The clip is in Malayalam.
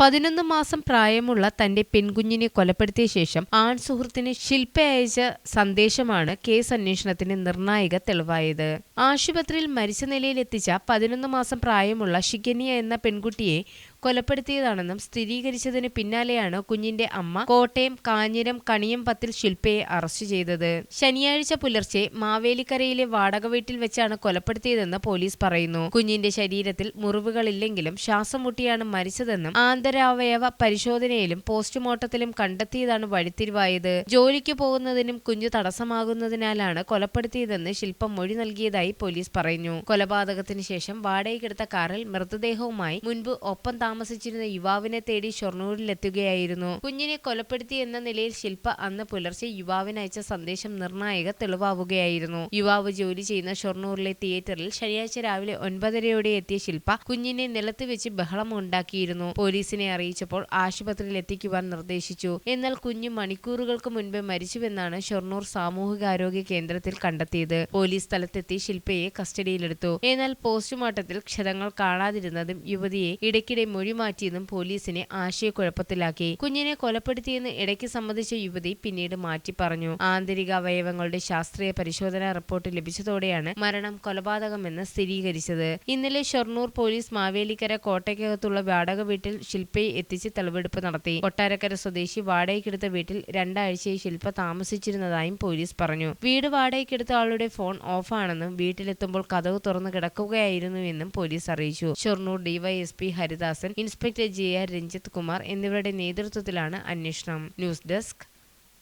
പതിനൊന്ന് മാസം പ്രായമുള്ള തന്റെ പെൺകുഞ്ഞിനെ കൊലപ്പെടുത്തിയ ശേഷം ആൺ സുഹൃത്തിന് ശില്പ അയച്ച സന്ദേശമാണ് കേസ് അന്വേഷണത്തിന് നിർണായക തെളിവായത്. ആശുപത്രിയിൽ മരിച്ച നിലയിൽ എത്തിച്ച പതിനൊന്ന് മാസം പ്രായമുള്ള ഷിഗനിയ എന്ന പെൺകുട്ടിയെ കൊലപ്പെടുത്തിയതാണെന്നും സ്ഥിരീകരിച്ചതിന് പിന്നാലെയാണ് കുഞ്ഞിന്റെ അമ്മ കോട്ടയം കാഞ്ഞിരം കണിയമ്പത്തിൽ ശില്പയെ അറസ്റ്റ് ചെയ്തത്. ശനിയാഴ്ച പുലർച്ചെ മാവേലിക്കരയിലെ വാടക വീട്ടിൽ വെച്ചാണ് കൊലപ്പെടുത്തിയതെന്ന് പോലീസ് പറയുന്നു. കുഞ്ഞിന്റെ ശരീരത്തിൽ മുറിവുകളില്ലെങ്കിലും ശ്വാസം മുട്ടിയാണ് മരിച്ചതെന്നും ആന്തരാവയവ പരിശോധനയിലും പോസ്റ്റ്മോർട്ടത്തിലും കണ്ടെത്തിയതാണ് വഴിത്തിരിവായത്. ജോലിക്ക് പോകുന്നതിനും കുഞ്ഞു തടസ്സമാകുന്നതിനാലാണ് കൊലപ്പെടുത്തിയതെന്ന് ശില്പം മൊഴി നൽകിയതായി പോലീസ് പറഞ്ഞു കൊലപാതകത്തിന് ശേഷം വാടകയ്ക്കെടുത്ത കാറിൽ മൃതദേഹവുമായി മുൻപ് ഒപ്പം താമസിച്ചിരുന്ന യുവാവിനെ തേടി ഷൊർണൂരിലെത്തുകയായിരുന്നു. കുഞ്ഞിനെ കൊലപ്പെടുത്തി എന്ന നിലയിൽ ശില്പ അന്ന് പുലർച്ചെ യുവാവിന് അയച്ച സന്ദേശം നിർണായക തെളിവാവുകയായിരുന്നു. യുവാവ് ജോലി ചെയ്യുന്ന ഷൊർണൂരിലെ തിയേറ്ററിൽ ശനിയാഴ്ച രാവിലെ ഒൻപതരയോടെ എത്തിയ ശില്പ കുഞ്ഞിനെ നിലത്ത് വെച്ച് ബഹളം ഉണ്ടാക്കിയിരുന്നു. പോലീസിനെ അറിയിച്ചപ്പോൾ ആശുപത്രിയിൽ എത്തിക്കുവാൻ നിർദ്ദേശിച്ചു. എന്നാൽ കുഞ്ഞു മണിക്കൂറുകൾക്ക് മുൻപേ മരിച്ചുവെന്നാണ് ഷൊർണൂർ സാമൂഹികാരോഗ്യ കേന്ദ്രത്തിൽ കണ്ടെത്തിയത്. പോലീസ് സ്ഥലത്തെത്തി ശില്പയെ കസ്റ്റഡിയിലെടുത്തു. എന്നാൽ പോസ്റ്റ്മോർട്ടത്തിൽ ക്ഷതങ്ങൾ കാണാതിരുന്നതും യുവതിയെ ഇടയ്ക്കിടെ മൊഴി മാറ്റിയതും പോലീസിനെ ആശയക്കുഴപ്പത്തിലാക്കി. കുഞ്ഞിനെ കൊലപ്പെടുത്തിയെന്ന് ഇടയ്ക്ക് സമ്മതിച്ച യുവതി പിന്നീട് മാറ്റി പറഞ്ഞു. ആന്തരിക അവയവങ്ങളുടെ ശാസ്ത്രീയ പരിശോധനാ റിപ്പോർട്ട് ലഭിച്ചതോടെയാണ് മരണം കൊലപാതകമെന്ന് സ്ഥിരീകരിച്ചത്. ഇന്നലെ ഷൊർണൂർ പോലീസ് മാവേലിക്കര കോട്ടയ്ക്കകത്തുള്ള വാടക വീട്ടിൽ ശില്പയെ എത്തിച്ച് തെളിവെടുപ്പ് നടത്തി. കൊട്ടാരക്കര സ്വദേശി വാടകയ്ക്കെടുത്ത വീട്ടിൽ രണ്ടാഴ്ചയായി ശില്പ താമസിച്ചിരുന്നതായും പോലീസ് പറഞ്ഞു. വീട് വാടകയ്ക്കെടുത്ത ആളുടെ ഫോൺ ഓഫാണെന്നും വീട്ടിലെത്തുമ്പോൾ കഥവ് തുറന്നു കിടക്കുകയായിരുന്നുവെന്നും പോലീസ് അറിയിച്ചു. Shoranur DYSP Haridasan inspector J R Ranjith Kumar എന്നിവരുടെ നേതൃത്വത്തിലാണ് അന്വേഷണം. News desk